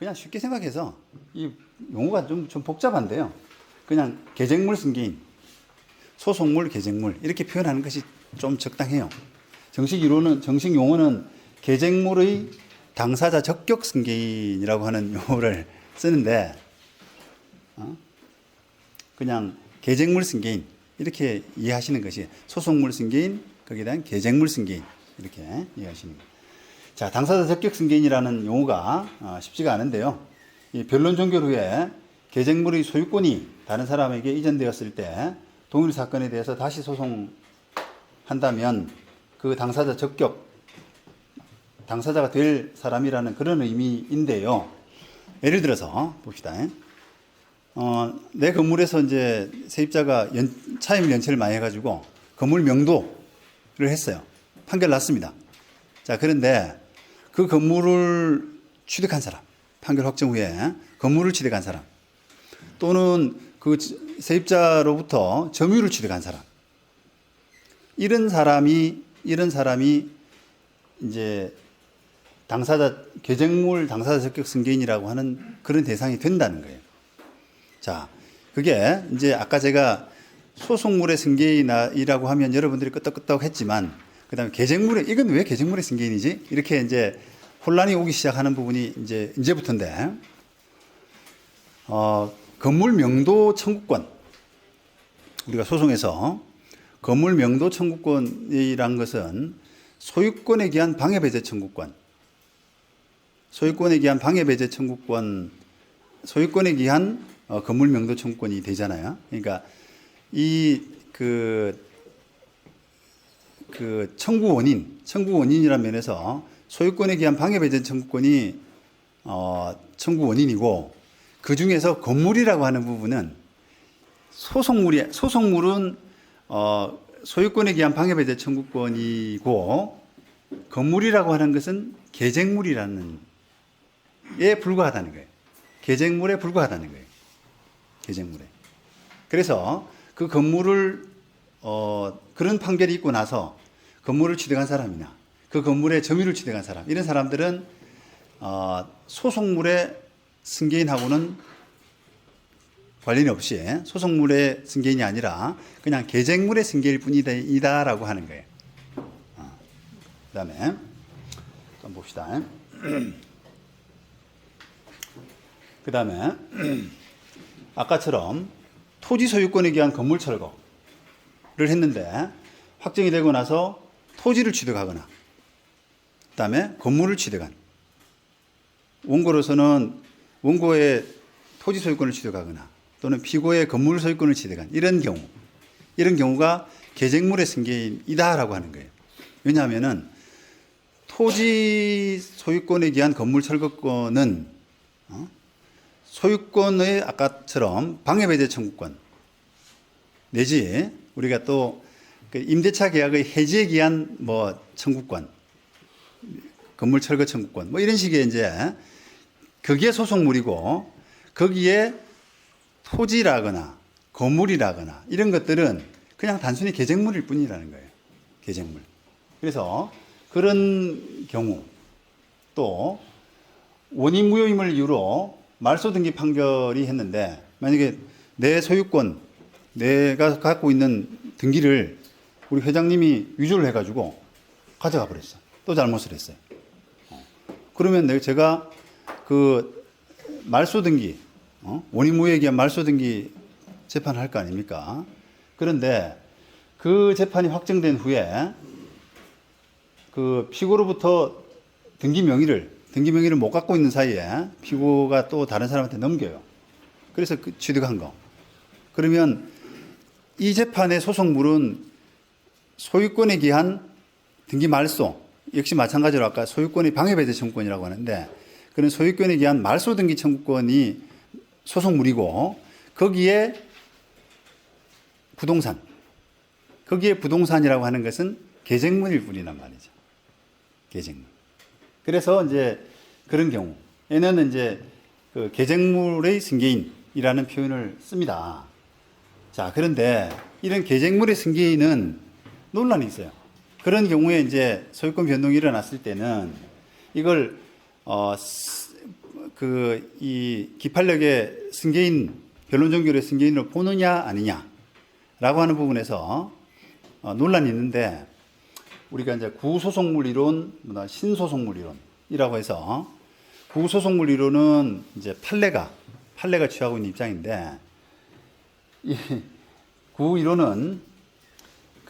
그냥 쉽게 생각해서 이 용어가 좀, 좀 복잡한데요. 그냥 계쟁물 승계인, 소속물, 계쟁물 이렇게 표현하는 것이 좀 적당해요. 정식 이론은 정식 용어는 계쟁물의 당사자 적격 승계인이라고 하는 용어를 쓰는데 어? 그냥 계쟁물 승계인 이렇게 이해하시는 것이 소속물 승계인 거기에 대한 계쟁물 승계인 이렇게 이해하시는 거예요. 자, 당사자 적격 승계인이라는 용어가 어, 쉽지가 않은데요. 이 변론 종결 후에 계쟁물의 소유권이 다른 사람에게 이전되었을 때 동일 사건에 대해서 다시 소송한다면 그 당사자 적격 당사자가 될 사람이라는 그런 의미인데요. 예를 들어서 봅시다. 어, 내 건물에서 이제 세입자가 연, 차임 연체를 많이 해가지고 건물 명도를 했어요. 판결 났습니다. 자, 그런데 그 건물을 취득한 사람, 판결 확정 후에 건물을 취득한 사람, 또는 그 세입자로부터 점유를 취득한 사람, 이런 사람이, 이런 사람이 이제 당사자, 계정물 당사자 적격 승계인이라고 하는 그런 대상이 된다는 거예요. 자, 그게 이제 아까 제가 소속물의 승계인이라고 하면 여러분들이 끄떡끄떡 했지만, 그 다음에 계정물의, 이건 왜 계정물의 승계인이지? 이렇게 이제 혼란이 오기 시작하는 부분이 이제, 이제부터인데, 어, 건물 명도 청구권. 우리가 소송에서 건물 명도 청구권이란 것은 소유권에 기한 방해 배제 청구권. 소유권에 기한 방해 배제 청구권, 소유권에 기한 어, 건물 명도 청구권이 되잖아요. 그러니까 이그 그 청구 원인, 청구 원인이라는 면에서 소유권에 기한 방해 배제 청구권이 어, 청구 원인이고 그 중에서 건물이라고 하는 부분은 소속물이 소속물은 어, 소유권에 기한 방해 배제 청구권이고 건물이라고 하는 것은 계쟁물이라는 에 불과하다는 거예요. 계쟁물에 불과하다는 거예요. 계쟁물에. 그래서 그 건물을 어, 그런 판결이 있고 나서 건물을 취득한 사람이나 그 건물의 점유를 취득한 사람 이런 사람들은 어, 소속물의 승계인하고는 관련이 없이 소속물의 승계인이 아니라 그냥 계쟁물의 승계일 뿐이다라고 하는 거예요. 어, 그다음에 좀 봅시다. 그다음에 아까처럼 토지 소유권에 기한 건물 철거를 했는데 확정이 되고 나서 토지를 취득하거나 그다음에 건물을 취득한 원고로서는 원고의 토지 소유권을 취득하거나 또는 피고의 건물 소유권을 취득한 이런 경우 이런 경우가 계쟁물의 승계이다라고 하는 거예요. 왜냐하면은 토지 소유권에 기한 건물 철거권은 어? 소유권의 아까처럼 방해배제 청구권 내지 우리가 또그 임대차 계약의 해지에 기한 뭐 청구권, 건물 철거 청구권 뭐 이런 식의 이제 그게 소속물이고 거기에 토지라거나 건물이라거나 이런 것들은 그냥 단순히 계정물일 뿐이라는 거예요. 계정물. 그래서 그런 경우 또 원인 무효임을 이유로 말소 등기 판결이 했는데 만약에 내 소유권 내가 갖고 있는 등기를 우리 회장님이 위조를 해가지고 가져가 버렸어. 또 잘못을 했어요. 어. 그러면 내가 제가 그 말소 등기, 어? 원인 무효에 기한 말소 등기 재판을 할 거 아닙니까? 그런데 그 재판이 확정된 후에 그 피고로부터 등기 명의를 등기 명의를 못 갖고 있는 사이에 피고가 또 다른 사람한테 넘겨요. 그래서 그 취득한 거. 그러면 이 재판의 소송물은 소유권에 기한 등기 말소 역시 마찬가지로 아까 소유권의 방해배제 청구권이라고 하는데 그런 소유권에 기한 말소 등기 청구권이 소송물이고 거기에 부동산 거기에 부동산이라고 하는 것은 계정물일 뿐이란 말이죠. 계정물. 그래서 이제 그런 경우에는 이제 그 계정물의 승계인이라는 표현을 씁니다. 자, 그런데 이런 계정물의 승계인은 논란이 있어요. 그런 경우에 이제 소유권 변동이 일어났을 때는 이걸 어, 그 이 기판력의 승계인 변론종교의 승계인으로 보느냐 아니냐라고 하는 부분에서 어, 논란이 있는데 우리가 이제 구소속물 이론, 뭐다 신소속물 이론이라고 해서 구소속물 이론은 이제 판례가 판례가 취하고 있는 입장인데 이 구 이론은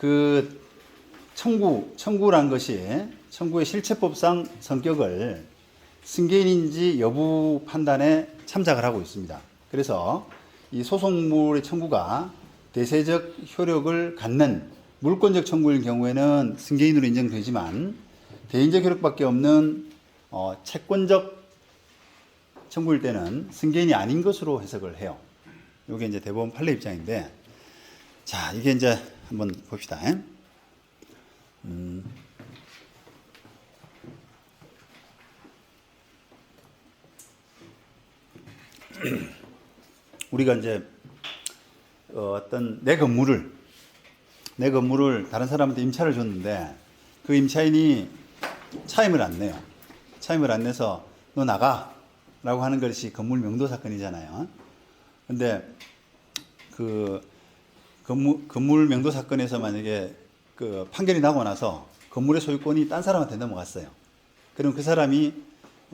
그 청구 청구란 것이 청구의 실체법상 성격을 승계인인지 여부 판단에 참작을 하고 있습니다. 그래서 이 소송물의 청구가 대세적 효력을 갖는 물권적 청구일 경우에는 승계인으로 인정되지만 대인적 효력밖에 없는 어, 채권적 청구일 때는 승계인이 아닌 것으로 해석을 해요. 이게 이제 대법원 판례 입장인데, 자 이게 이제 한번 봅시다. 음. 우리가 이제 어, 어떤 내 건물을 내 건물을 다른 사람한테 임차를 줬는데 그 임차인이 차임을 안 내요. 차임을 안 내서 너 나가라고 하는 것이 건물 명도 사건이잖아요. 근데 그 건물, 건물 명도 사건에서 만약에 그 판결이 나고 나서 건물의 소유권이 딴 사람한테 넘어갔어요. 그럼 그 사람이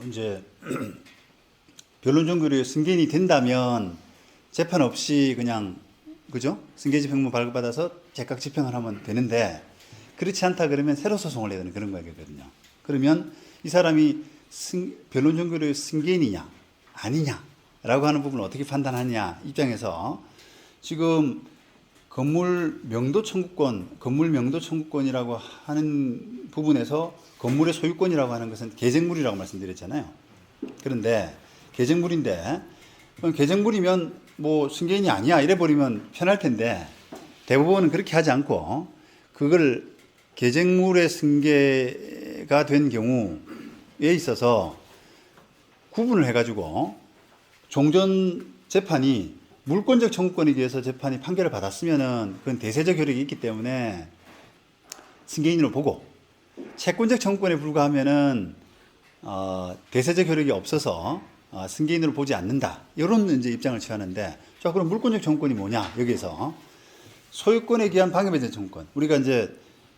이제 변론종교의 승계인이 된다면 재판 없이 그냥 그죠? 승계 집행문 발급받아서 제각 집행을 하면 되는데 그렇지 않다 그러면 새로 소송을 해야 되는 그런 거거든요. 그러면 이 사람이 승, 변론종교의 승계인이냐 아니냐라고 하는 부분을 어떻게 판단하냐 입장에서 지금 건물 명도 청구권, 건물 명도 청구권이라고 하는 부분에서 건물의 소유권이라고 하는 것은 계정물이라고 말씀드렸잖아요. 그런데 계정물인데 계정물이면 뭐 승계인이 아니야 이래 버리면 편할 텐데 대부분은 그렇게 하지 않고 그걸 계정물의 승계가 된 경우에 있어서 구분을 해가지고 종전 재판이 물권적 청구권에 대해서 재판이 판결을 받았으면은 그건 대세적 효력이 있기 때문에 승계인으로 보고 채권적 청구권에 불과하면은 어, 대세적 효력이 없어서 어, 승계인으로 보지 않는다. 이런 이제 입장을 취하는데 자 그럼 물권적 청구권이 뭐냐 여기서 소유권에 기한 방해배제 청구권. 우리가 이제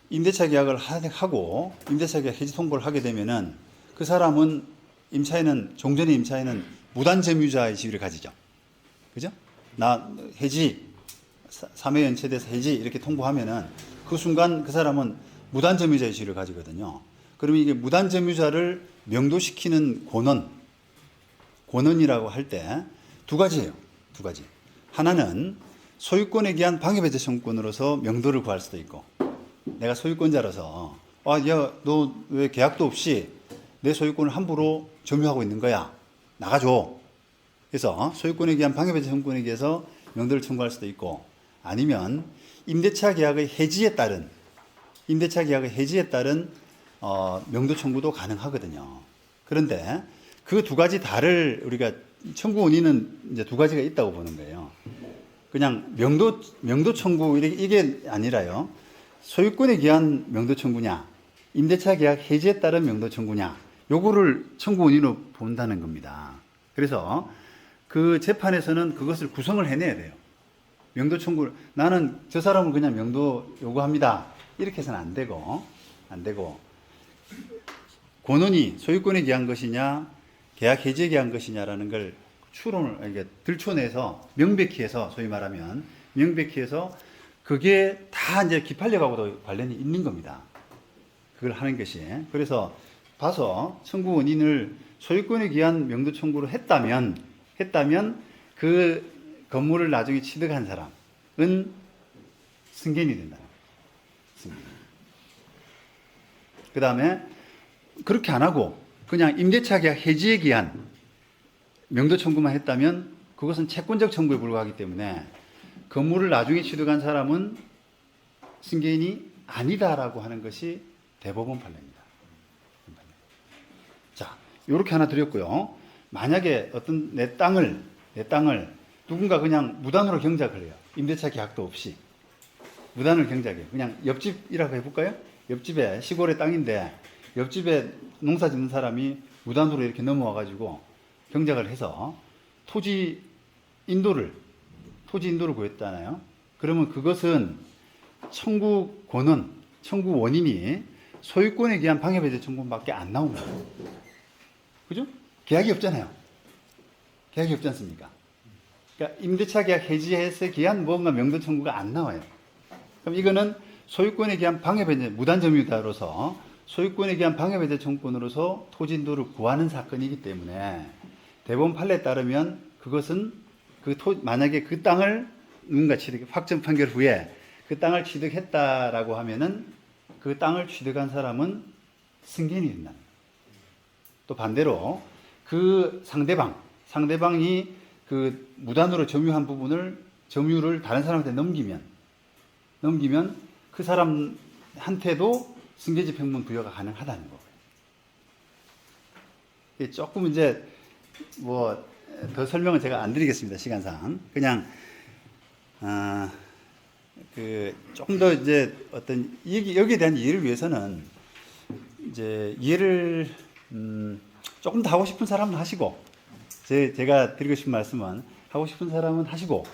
임대차 계약을 하- 하고 임대차 계약 해지 통보를 하게 되면은 그 사람은 임차인은 종전의 임차인은 무단 점유자의 지위를 가지죠. 그죠? 나 해지 사- 사매 연체돼서 해지 이렇게 통보하면은 그 순간 그 사람은 무단 점유자의 지위를 가지거든요. 그러면 이게 무단 점유자를 명도시키는 권원 권원이라고 할 때 두 가지예요. 두 가지. 하나는 소유권에 기한 방해배제 청구권으로서 명도를 구할 수도 있고 내가 소유권자로서 아, 야, 너 왜 계약도 없이 내 소유권을 함부로 점유하고 있는 거야. 나가줘. 그래서 소유권에 기한 방해배제 청구권에 의해서 명도를 청구할 수도 있고 아니면 임대차 계약의 해지에 따른 임대차 계약의 해지에 따른 어, 명도 청구도 가능하거든요. 그런데 그 두 가지 다를 우리가 청구 원인은 이제 두 가지가 있다고 보는 거예요. 그냥 명도 명도 청구 이게 아니라요. 소유권에 기한 명도 청구냐, 임대차 계약 해지에 따른 명도 청구냐, 요거를 청구 원인으로 본다는 겁니다. 그래서 그 재판에서는 그것을 구성을 해내야 돼요. 명도 청구 나는 저 사람을 그냥 명도 요구합니다. 이렇게 해서는 안 되고 안 되고 권원이 소유권에 기한 것이냐 계약 해지에 기한 것이냐라는 걸 추론을 이게 들춰내서 명백히 해서 소위 말하면 명백히 해서 그게 다 이제 기판력하고도 관련이 있는 겁니다. 그걸 하는 것이 그래서 봐서 청구 원인을 소유권에 기한 명도 청구를 했다면 했다면 그 건물을 나중에 취득한 사람은 승계인이 된다. 그 다음에 그렇게 안 하고 그냥 임대차 계약 해지에 기한 명도 청구만 했다면 그것은 채권적 청구에 불과하기 때문에 건물을 나중에 취득한 사람은 승계인이 아니다라고 하는 것이 대법원 판례입니다. 자, 이렇게 하나 드렸고요. 만약에 어떤 내 땅을 내 땅을 누군가 그냥 무단으로 경작을 해요. 임대차 계약도 없이 무단을 경작해요. 그냥 옆집이라고 해볼까요? 옆집에 시골의 땅인데 옆집에 농사 짓는 사람이 무단으로 이렇게 넘어와 가지고 경작을 해서 토지 인도를 토지 인도를 구했잖아요. 그러면 그것은 청구 권은 청구 원인이 소유권에 기한 방해배제 청구밖에 안 나옵니다. 그죠? 계약이 없잖아요. 계약이 없지 않습니까? 그러니까 임대차 계약 해지해서 기한 뭔가 명도 청구가 안 나와요. 그럼 이거는 소유권에 기한 방해배제 무단 점유다로서 소유권에 기한 방해배제 청구권으로서 토지 인도를 구하는 사건이기 때문에 대법원 판례에 따르면 그것은 그 토, 만약에 그 땅을 누군가 취득 확정 판결 후에 그 땅을 취득했다라고 하면은 그 땅을 취득한 사람은 승계인이 된다. 또 반대로 그 상대방 상대방이 그 무단으로 점유한 부분을 점유를 다른 사람한테 넘기면 넘기면 그 사람한테도 승계집 행문 부여가 가능하다는 거예요. 조금 이제 뭐 더 설명은 제가 안 드리겠습니다 시간상 그냥 아, 그 조금 더 이제 어떤 여기 여기에 대한 이해를 위해서는 이제 이해를 음, 조금 더 하고 싶은 사람은 하시고 제, 제가 드리고 싶은 말씀은 하고 싶은 사람은 하시고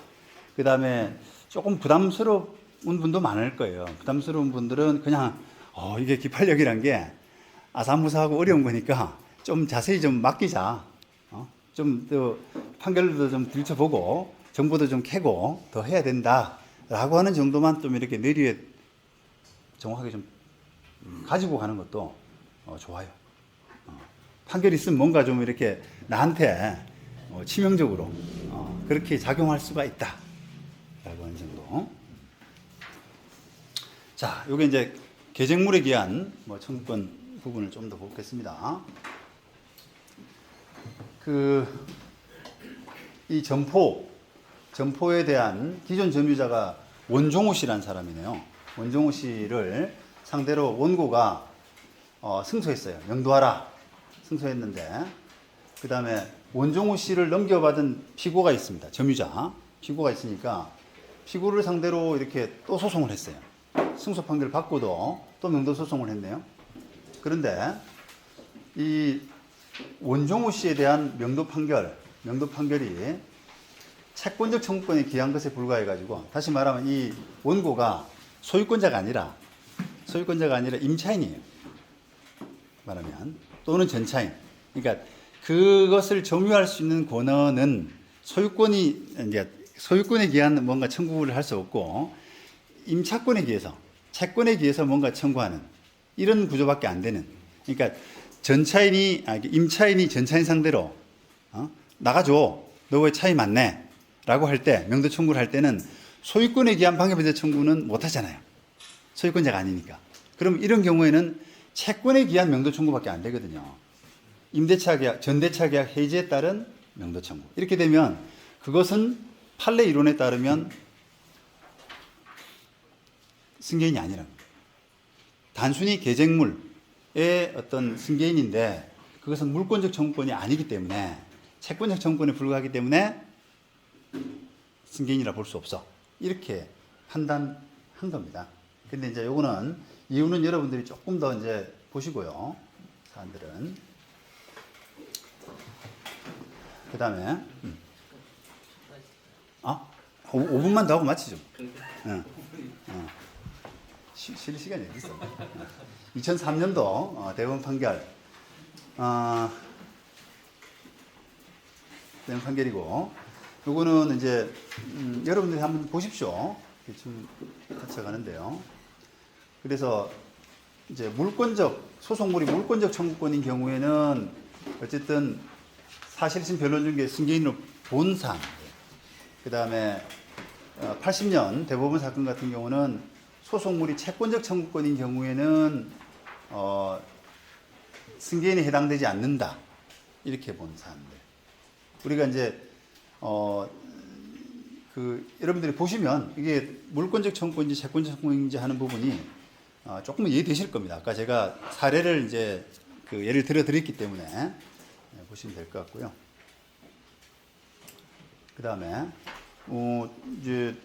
그 다음에 조금 부담스러운 분도 많을 거예요. 부담스러운 분들은 그냥 어, 이게 기판력이란 게 아사무사하고 어려운 거니까 좀 자세히 좀 맡기자. 어? 좀또 판결도 좀 들춰보고 정보도 좀 캐고 더 해야 된다라고 하는 정도만 좀 이렇게 내리에 정확하게 좀 가지고 가는 것도 어, 좋아요. 어, 판결이 있으면 뭔가 좀 이렇게 나한테 어, 치명적으로 어, 그렇게 작용할 수가 있다. 라고 하는 정도. 자, 요게 이제 계정물에 기한 뭐 청구권 부분을 좀 더 보겠습니다. 그, 이 점포, 점포에 대한 기존 점유자가 원종호 씨라는 사람이네요. 원종호 씨를 상대로 원고가 어, 승소했어요. 명도하라. 승소했는데, 그 다음에 원종호 씨를 넘겨받은 피고가 있습니다. 점유자. 피고가 있으니까, 피고를 상대로 이렇게 또 소송을 했어요. 승소 판결 받고도 또 명도 소송을 했네요. 그런데, 이 원종우 씨에 대한 명도 판결, 명도 판결이 채권적 청구권에 기한 것에 불과해 가지고 다시 말하면 이 원고가 소유권자가 아니라 소유권자가 아니라 임차인이에요. 말하면 또는 전차인. 그러니까 그것을 점유할 수 있는 권한은 소유권이 이제 소유권에 기한 뭔가 청구를 할 수 없고 임차권에 기해서 채권에 기해서 뭔가 청구하는 이런 구조밖에 안 되는. 그러니까 전차인이 아, 임차인이 전차인 상대로 어? 나가줘. 너 왜 차이 많네? 라고 할 때 명도 청구를 할 때는 소유권에 기한 방해배제 청구는 못 하잖아요. 소유권자가 아니니까. 그럼 이런 경우에는 채권에 기한 명도 청구밖에 안 되거든요. 임대차 계약, 전대차 계약 해지에 따른 명도 청구. 이렇게 되면 그것은 판례 이론에 따르면 승계인이 거예요. 단순히 계쟁물의 어떤 승계인인데 그것은 물권적 청구권이 아니기 때문에 채권적 청구권에 불과하기 때문에 승계인이라 볼 수 없어. 이렇게 판단한 겁니다. 근데 이제 요거는 이유는 여러분들이 조금 더 이제 보시고요. 사람들은. 그 다음에, 음. 아, 5, 분만 더 하고 마치죠. 응. 어. 쉬- 쉴 시간이 어디 있어? 2003년도 어, 대법원 판결. 어, 대법원 판결이고, 요거는 이제 음, 여러분들이 한번 보십시오. 좀 같이 가는데요. 그래서 이제 물권적 소송물이 물권적 청구권인 경우에는 어쨌든 사실심 변론 중에 승계인으로 본 사람, 그 다음에 80년 대법원 사건 같은 경우는 소송물이 채권적 청구권인 경우에는 어, 승계인에 해당되지 않는다 이렇게 본 사람들. 우리가 이제 어, 그 여러분들이 보시면 이게 물권적 청구권인지 채권적 청구권인지 하는 부분이 어, 조금은 이해되실 겁니다. 아까 제가 사례를 이제 그 예를 들어 드렸기 때문에 네, 보시면 될 것 같고요. 그 다음에 어, 이제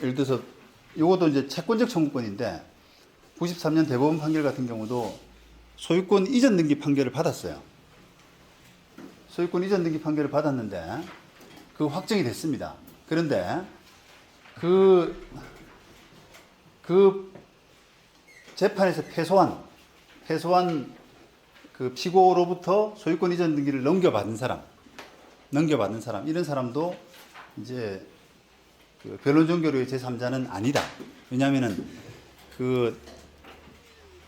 예를 들어서 이것도 이제 채권적 청구권인데 93년 대법원 판결 같은 경우도 소유권 이전 등기 판결을 받았어요. 소유권 이전 등기 판결을 받았는데 그 확정이 됐습니다. 그런데 그, 그 재판에서 패소한, 패소한 그 피고로부터 소유권 이전 등기를 넘겨받은 사람, 넘겨받은 사람, 이런 사람도 이제 그 변론 종교로의 제3자는 아니다. 왜냐하면은 그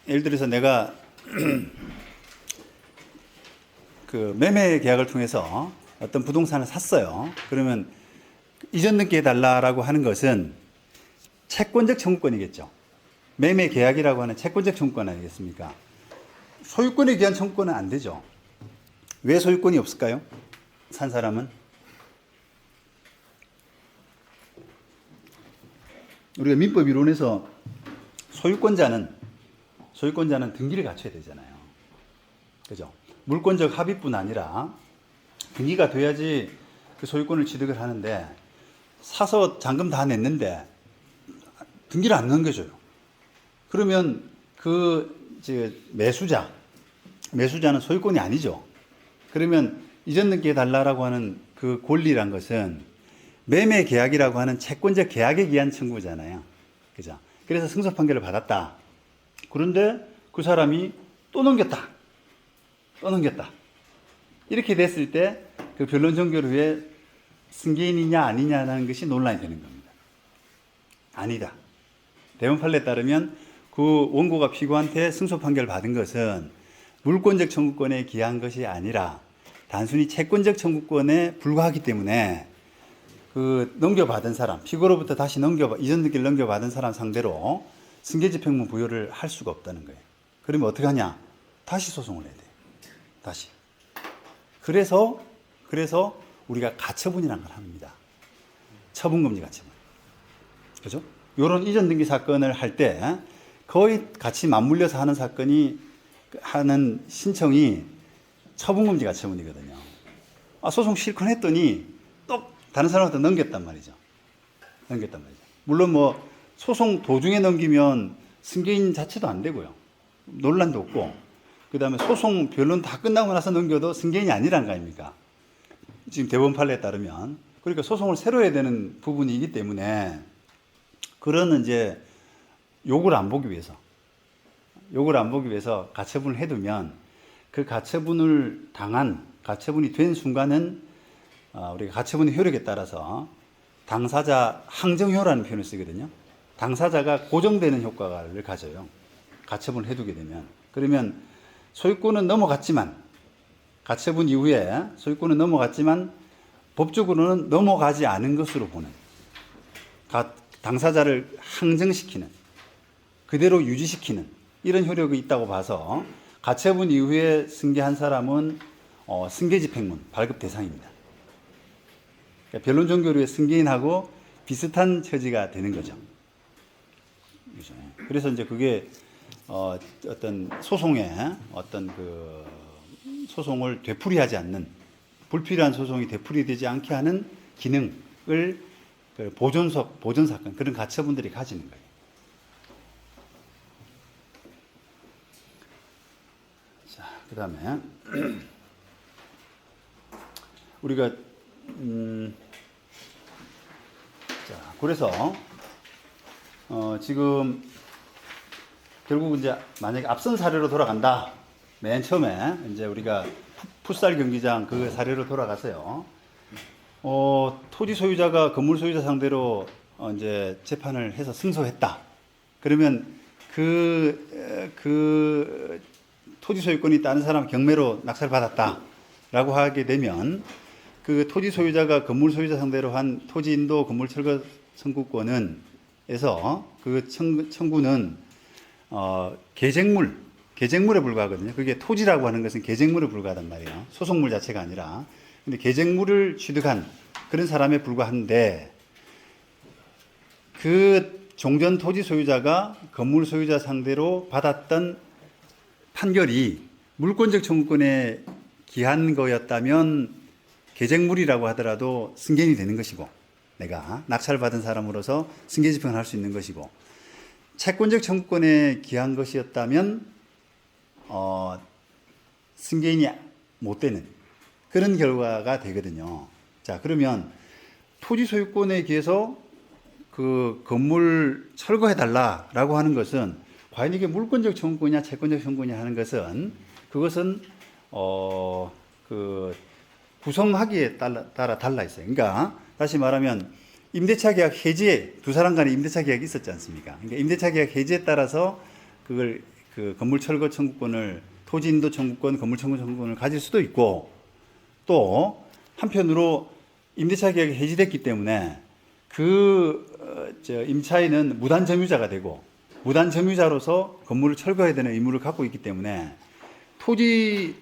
예를 들어서 내가 그 매매 계약을 통해서 어떤 부동산을 샀어요. 그러면 이전 등기 해달라라고 하는 것은 채권적 청구권이겠죠. 매매 계약이라고 하는 채권적 청구권 아니겠습니까? 소유권에 대한 청구권은 안 되죠. 왜 소유권이 없을까요? 산 사람은? 우리가 민법 이론에서 소유권자는 소유권자는 등기를 갖춰야 되잖아요. 그죠? 물권적 합의뿐 아니라 등기가 돼야지 그 소유권을 취득을 하는데 사서 잔금 다 냈는데 등기를 안 넘겨줘요. 그러면 그 매수자 매수자는 소유권이 아니죠. 그러면 이전 등기해 달라라고 하는 그 권리란 것은 매매 계약이라고 하는 채권적 계약에 기한 청구잖아요. 그죠? 그래서 승소 판결을 받았다. 그런데 그 사람이 또 넘겼다. 또 넘겼다. 이렇게 됐을 때 그 변론 종결 후에 승계인이냐 아니냐라는 것이 논란이 되는 겁니다. 아니다. 대원 판례에 따르면 그 원고가 피고한테 승소 판결을 받은 것은 물권적 청구권에 기한 것이 아니라 단순히 채권적 청구권에 불과하기 때문에 그 넘겨받은 사람, 피고로부터 다시 넘겨 이전 등기를 넘겨받은 사람 상대로 승계집행문 부여를 할 수가 없다는 거예요. 그러면 어떻게 하냐? 다시 소송을 해야 돼. 다시. 그래서 그래서 우리가 가처분이라는 걸 합니다. 처분금지 가처분. 그죠? 요런 이전 등기 사건을 할 때 거의 같이 맞물려서 하는 사건이 하는 신청이 처분금지 가처분이거든요. 아, 소송 실컷 했더니 또 다른 사람한테 넘겼단 말이죠. 넘겼단 말이죠. 물론 뭐 소송 도중에 넘기면 승계인 자체도 안 되고요. 논란도 없고, 그 다음에 소송 변론 다 끝나고 나서 넘겨도 승계인이 아니란 거 아닙니까? 지금 대법원 판례에 따르면. 그러니까 소송을 새로 해야 되는 부분이기 때문에 그런 이제 욕을 안 보기 위해서, 욕을 안 보기 위해서 가처분을 해두면 그 가처분을 당한, 가처분이 된 순간은 어, 우리가 가처분의 효력에 따라서 당사자 항정효라는 표현을 쓰거든요. 당사자가 고정되는 효과를 가져요. 가처분을 해두게 되면. 그러면 소유권은 넘어갔지만, 가처분 이후에 소유권은 넘어갔지만, 법적으로는 넘어가지 않은 것으로 보는, 가- 당사자를 항정시키는, 그대로 유지시키는 이런 효력이 있다고 봐서 가처분 이후에 승계한 사람은 어, 승계집행문 발급 대상입니다. 그러니까 변론 종교류의 승계인하고 비슷한 처지가 되는 거죠. 그래서 이제 그게 어, 어떤 소송에 어떤 그 소송을 되풀이하지 않는 불필요한 소송이 되풀이되지 않게 하는 기능을 그 보존석 보존 사건 그런 가처분들이 가지는 거예요. 자, 그 다음에 우리가 음, 자, 그래서 어, 지금 결국 이제 만약에 앞선 사례로 돌아간다. 맨 처음에 이제 우리가 풋- 풋살 경기장 그 사례로 돌아가서요. 어, 토지 소유자가 건물 소유자 상대로 어, 이제 재판을 해서 승소했다. 그러면 그, 에, 그 토지 소유권이 다른 사람 경매로 낙찰 받았다라고 하게 되면 그 토지 소유자가 건물 소유자 상대로 한 토지 인도 건물 철거 청구권은 에서 그 청구, 청구는 어, 계쟁물 계쟁물에 불과하거든요. 그게 토지라고 하는 것은 계쟁물에 불과하단 말이에요. 소속물 자체가 아니라 근데 계쟁물을 취득한 그런 사람에 불과한데 그 종전 토지 소유자가 건물 소유자 상대로 받았던 판결이 물권적 청구권에 기한 거였다면 계쟁물이라고 하더라도 승계인이 되는 것이고 내가 낙찰 받은 사람으로서 승계 집행을 할 수 있는 것이고 채권적 청구권에 기한 것이었다면 어, 승계인이 못 되는 그런 결과가 되거든요. 자, 그러면 토지 소유권에 기해서 그 건물 철거해 달라라고 하는 것은 과연 이게 물권적 청구냐 채권적 청구냐 하는 것은 그것은 어 그 구성하기에 따라, 따라 달라 있어요. 그러니까 다시 말하면 임대차 계약 해지에 두 사람 간에 임대차 계약이 있었지 않습니까? 그러니까 임대차 계약 해지에 따라서 그걸 그 건물 철거 청구권을 토지 인도 청구권, 건물 청구 청구권을 가질 수도 있고 또 한편으로 임대차 계약이 해지됐기 때문에 그 어, 저 임차인은 무단 점유자가 되고 무단 점유자로서 건물을 철거해야 되는 의무를 갖고 있기 때문에 토지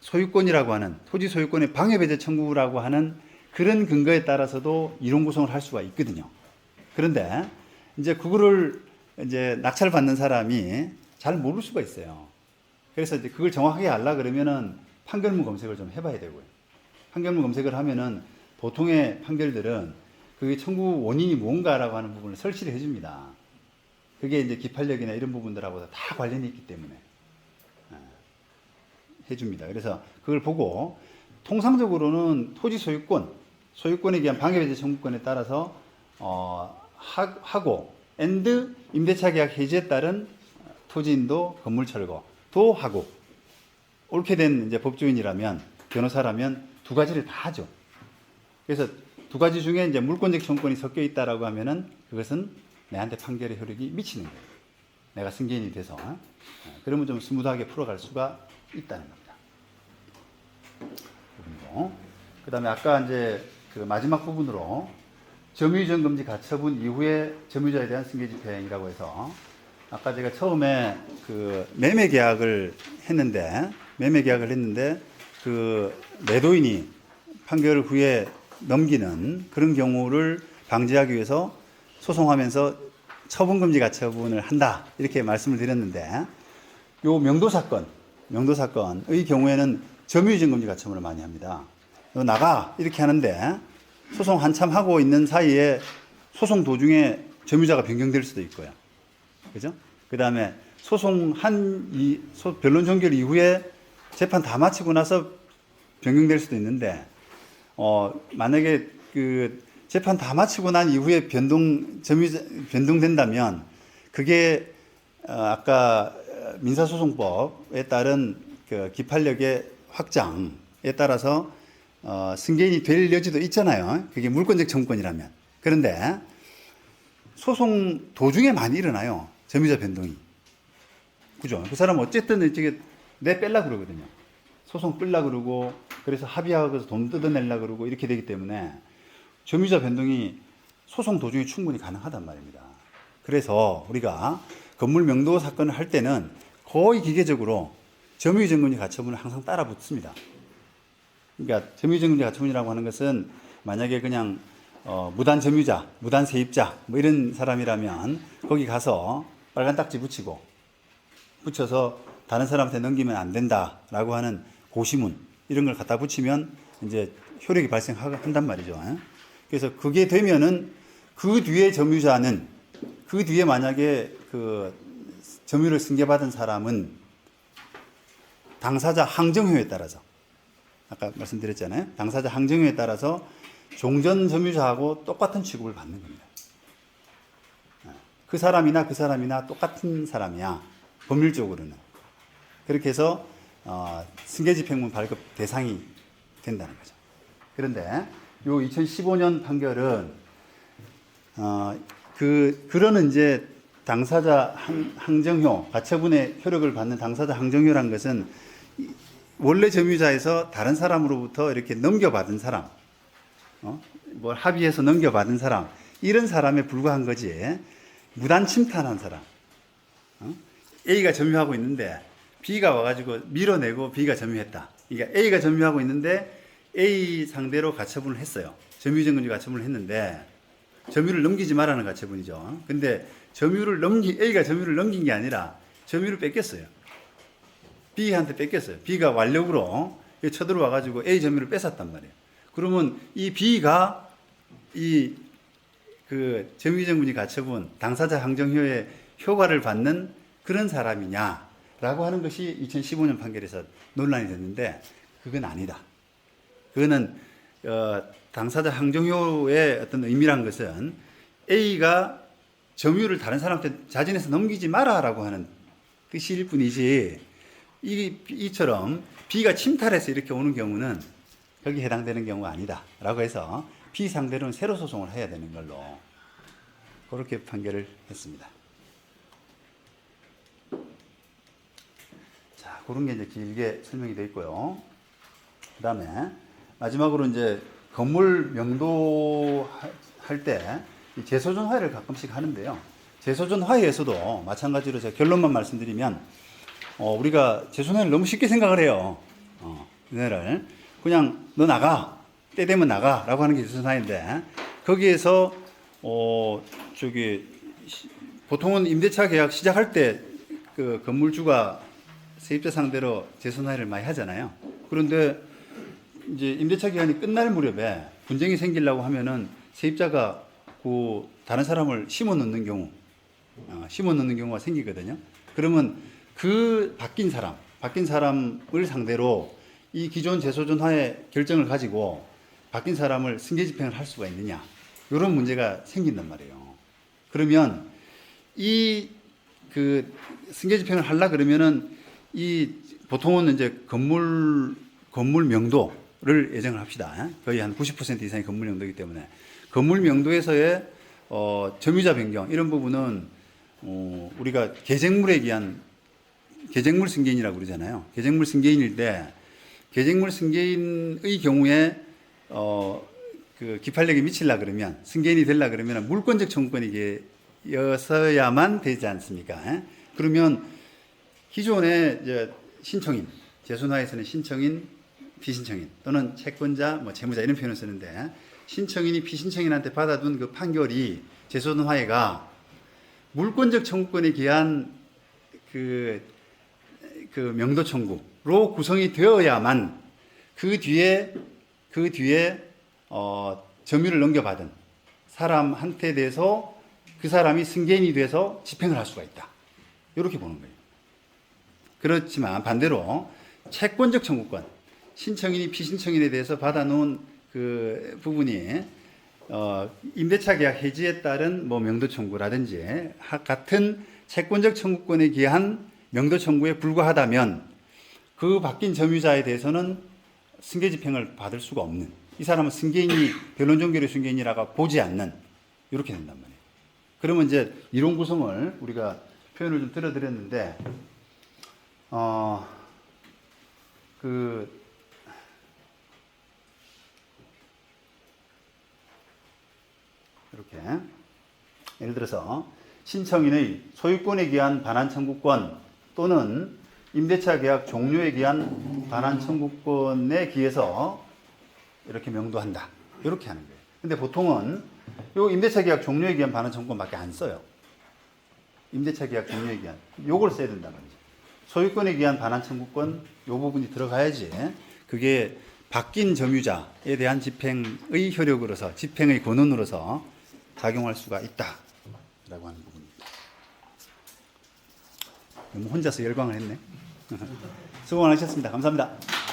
소유권이라고 하는 토지 소유권의 방해 배제 청구라고 하는 그런 근거에 따라서도 이론 구성을 할 수가 있거든요. 그런데 이제 그거를 이제 낙찰 받는 사람이 잘 모를 수가 있어요. 그래서 이제 그걸 정확하게 알라 그러면은 판결문 검색을 좀 해봐야 되고요. 판결문 검색을 하면은 보통의 판결들은 그게 청구 원인이 뭔가라고 하는 부분을 설치를 해줍니다. 그게 이제 기판력이나 이런 부분들하고 다 관련이 있기 때문에 아, 해줍니다. 그래서 그걸 보고 통상적으로는 토지 소유권, 소유권에 대한 방해배제 청구권에 따라서 어, 하, 하고 엔드 임대차 계약 해지에 따른 토지인도 건물 철거도 하고 옳게 된 이제 법조인이라면 변호사라면 두 가지를 다 하죠. 그래서 두 가지 중에 이제 물권적 청구권이 섞여 있다라고 하면은 그것은 내한테 판결의 효력이 미치는 거예요. 내가 승계인이 돼서 어? 그러면 좀 스무드하게 풀어갈 수가 있다는 겁니다. 부분이고 그다음에 아까 이제 그 마지막 부분으로 점유이전 금지 가처분 이후에 점유자에 대한 승계 집행이라고 해서 아까 제가 처음에 그 매매 계약을 했는데 매매 계약을 했는데 그 매도인이 판결 후에 넘기는 그런 경우를 방지하기 위해서 소송하면서 처분금지 가처분을 한다 이렇게 말씀을 드렸는데 요 명도 사건 명도 사건의 경우에는 점유이전 금지 가처분을 많이 합니다. 너 나가 이렇게 하는데 소송 한참 하고 있는 사이에 소송 도중에 점유자가 변경될 수도 있고요. 그죠? 그 다음에 소송 한, 이, 소, 변론 종결 이후에 재판 다 마치고 나서 변경될 수도 있는데, 어, 만약에 그 재판 다 마치고 난 이후에 변동, 점유자, 변동된다면, 그게, 어, 아까 민사소송법에 따른 그 기판력의 확장에 따라서 어, 승계인이 될 여지도 있잖아요. 그게 물권적 청구권이라면. 그런데 소송 도중에 많이 일어나요. 점유자 변동이. 그죠? 그 사람 어쨌든 이쪽에 내 뺄라 그러거든요. 소송 끌라 그러고 그래서 합의하고서 돈 뜯어내려 그러고 이렇게 되기 때문에 점유자 변동이 소송 도중에 충분히 가능하단 말입니다. 그래서 우리가 건물 명도 사건을 할 때는 거의 기계적으로 점유이전금리 가처분을 항상 따라 붙습니다. 그러니까 점유이전금리 가처분이라고 하는 것은 만약에 그냥 어, 무단 점유자, 무단 세입자 뭐 이런 사람이라면 거기 가서 빨간 딱지 붙이고 붙여서 다른 사람한테 넘기면 안 된다라고 하는 고시문 이런 걸 갖다 붙이면 이제 효력이 발생한단 말이죠. 그래서 그게 되면은 그 뒤에 점유자는 그 뒤에 만약에 그 점유를 승계받은 사람은 당사자 항정효에 따라서 아까 말씀드렸잖아요. 당사자 항정효에 따라서 종전 점유자하고 똑같은 취급을 받는 겁니다. 그 사람이나 그 사람이나 똑같은 사람이야. 법률적으로는. 그렇게 해서 어, 승계집행문 발급 대상이 된다는 거죠. 그런데 요 2015년 판결은 어, 그 그러는 이제 당사자 항, 항정효 가처분의 효력을 받는 당사자 항정효란 것은 이- 원래 점유자에서 다른 사람으로부터 이렇게 넘겨받은 사람, 어? 뭘 합의해서 넘겨받은 사람 이런 사람에 불과한 거지 무단 침탈한 사람. 어? A가 점유하고 있는데 B가 와가지고 밀어내고 B가 점유했다. 그러니까 A가 점유하고 있는데 A 상대로 가처분을 했어요. 점유정금지 가처분을 했는데 점유를 넘기지 말라는 가처분이죠. 근데 점유를 넘기 A가 점유를 넘긴 게 아니라 점유를 뺏겼어요. B한테 뺏겼어요. B가 완력으로 쳐들어와 가지고 A 점유를 뺏었단 말이에요. 그러면 이 B가 이 그 점유정분이 가처분 당사자 항정효의 효과를 받는 그런 사람이냐라고 하는 것이 2015년 판결에서 논란이 됐는데 그건 아니다. 그거는 어, 당사자 항정효의 어떤 의미란 것은 A가 점유를 다른 사람한테 자진해서 넘기지 마라라고 하는 뜻일 뿐이지 이, 이처럼 B가 침탈해서 이렇게 오는 경우는 거기에 해당되는 경우가 아니다라고 해서 B 상대로는 새로 소송을 해야 되는 걸로 그렇게 판결을 했습니다. 자, 그런 게 이제 길게 설명이 되어 있고요. 그 다음에 마지막으로 이제 건물 명도 할 때 재소전 화해를 가끔씩 하는데요. 재소전 화해에서도 마찬가지로 제가 결론만 말씀드리면 어, 우리가 재소년을 너무 쉽게 생각을 해요. 어, 은혜를 그냥 너 나가 때 되면 나가라고 하는 게 재소전 화해인데 거기에서 어 저기 시- 보통은 임대차 계약 시작할 때 그 건물주가 세입자 상대로 재소전 화해를 많이 하잖아요. 그런데 이제 임대차 기간이 끝날 무렵에 분쟁이 생기려고 하면은 세입자가 그 다른 사람을 심어 넣는 경우, 어, 심어 넣는 경우가 생기거든요. 그러면 그 바뀐 사람, 바뀐 사람을 상대로 이 기존 재소전화의 결정을 가지고 바뀐 사람을 승계 집행을 할 수가 있느냐 이런 문제가 생긴단 말이에요. 그러면 이 그 승계 집행을 하려 그러면은 이 보통은 이제 건물 건물 명도 를 예정을 합시다. 거의 한 90% 이상이 건물 명도이기 때문에 건물 명도에서의 어, 점유자 변경 이런 부분은 어, 우리가 계쟁물에 의한 계쟁물 승계인이라고 그러잖아요. 계쟁물 승계인일 때 계쟁물 승계인의 경우에 어, 그 기판력이 미칠라 그러면 승계인이 되려 그러면 물권적 청구권이 였어야만 되지 않습니까? 예? 그러면 기존의 이제 신청인 재순화에서는 신청인, 비신청인 또는 채권자, 뭐 채무자 이런 표현을 쓰는데 신청인이 비신청인한테 받아둔 그 판결이 재소화해가 물권적 청구권에 기한 그, 그 명도 청구로 구성이 되어야만 그 뒤에 그 뒤에 어, 점유를 넘겨받은 사람한테 대해서 그 사람이 승계인이 돼서 집행을 할 수가 있다. 이렇게 보는 거예요. 그렇지만 반대로 채권적 청구권, 신청인이 피신청인에 대해서 받아놓은 그 부분이 어, 임대차 계약 해지에 따른 뭐 명도 청구라든지 하- 같은 채권적 청구권에 기한 명도 청구에 불과하다면 그 바뀐 점유자에 대해서는 승계 집행을 받을 수가 없는 이 사람은 승계인이 변론 종결의 승계인이라고 보지 않는 이렇게 된단 말이에요. 그러면 이제 이론 구성을 우리가 표현을 좀 들어드렸는데 어, 그, 이렇게. 예를 들어서, 신청인의 소유권에 기한 반환 청구권 또는 임대차 계약 종료에 기한 반환 청구권에 기해서 이렇게 명도한다. 이렇게 하는 거예요. 근데 보통은 요 임대차 계약 종료에 기한 반환 청구권밖에 안 써요. 임대차 계약 종료에 기한. 요걸 써야 된단 말이죠. 소유권에 기한 반환 청구권 요 부분이 들어가야지 그게 바뀐 점유자에 대한 집행의 효력으로서 집행의 권한으로서 작용할 수가 있다라고 하는 부분입니다. 너무 혼자서 열광을 했네. 수고 많으셨습니다. 감사합니다.